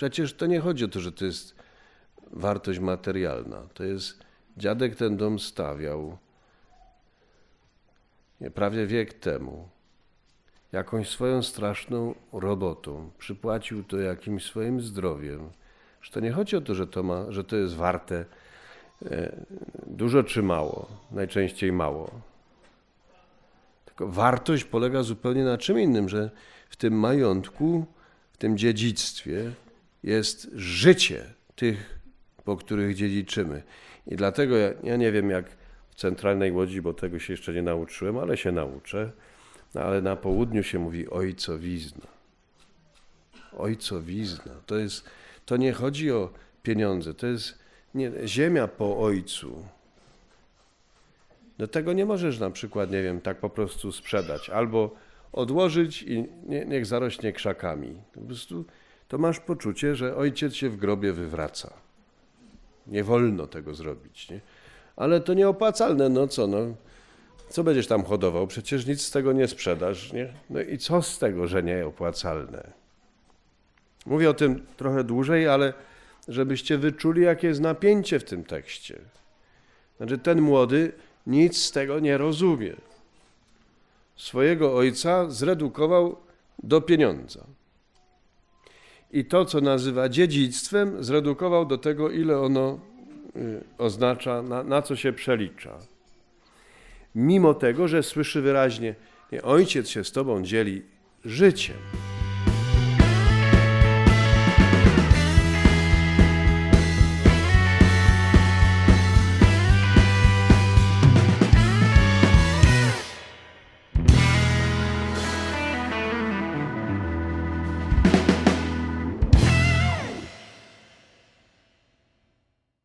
Przecież to nie chodzi o to, że to jest wartość materialna. To jest, dziadek ten dom stawiał prawie wiek temu. Jakąś swoją straszną robotą. Przypłacił to jakimś swoim zdrowiem. Że to nie chodzi o to, że to, ma, że to jest warte e, dużo czy mało. Najczęściej mało. Tylko wartość polega zupełnie na czym innym, że w tym majątku, w tym dziedzictwie jest życie tych, po których dziedziczymy. I dlatego ja, ja nie wiem, jak w centralnej Łodzi, bo tego się jeszcze nie nauczyłem, ale się nauczę. No, ale na południu się mówi ojcowizna. Ojcowizna. To, jest, to nie chodzi o pieniądze, to jest nie, ziemia po ojcu. No tego nie możesz na przykład, nie wiem, tak po prostu sprzedać. Albo odłożyć i nie, niech zarośnie krzakami. Po prostu to masz poczucie, że ojciec się w grobie wywraca. Nie wolno tego zrobić, nie? Ale to nieopłacalne, no co, no. Co będziesz tam hodował? Przecież nic z tego nie sprzedasz, nie? No i co z tego, że nieopłacalne? Mówię o tym trochę dłużej, ale żebyście wyczuli, jakie jest napięcie w tym tekście. Znaczy, ten młody nic z tego nie rozumie. Swojego ojca zredukował do pieniądza. I to, co nazywa dziedzictwem, zredukował do tego, ile ono y, oznacza, na, na co się przelicza. Mimo tego, że słyszy wyraźnie, nie, ojciec się z tobą dzieli życiem.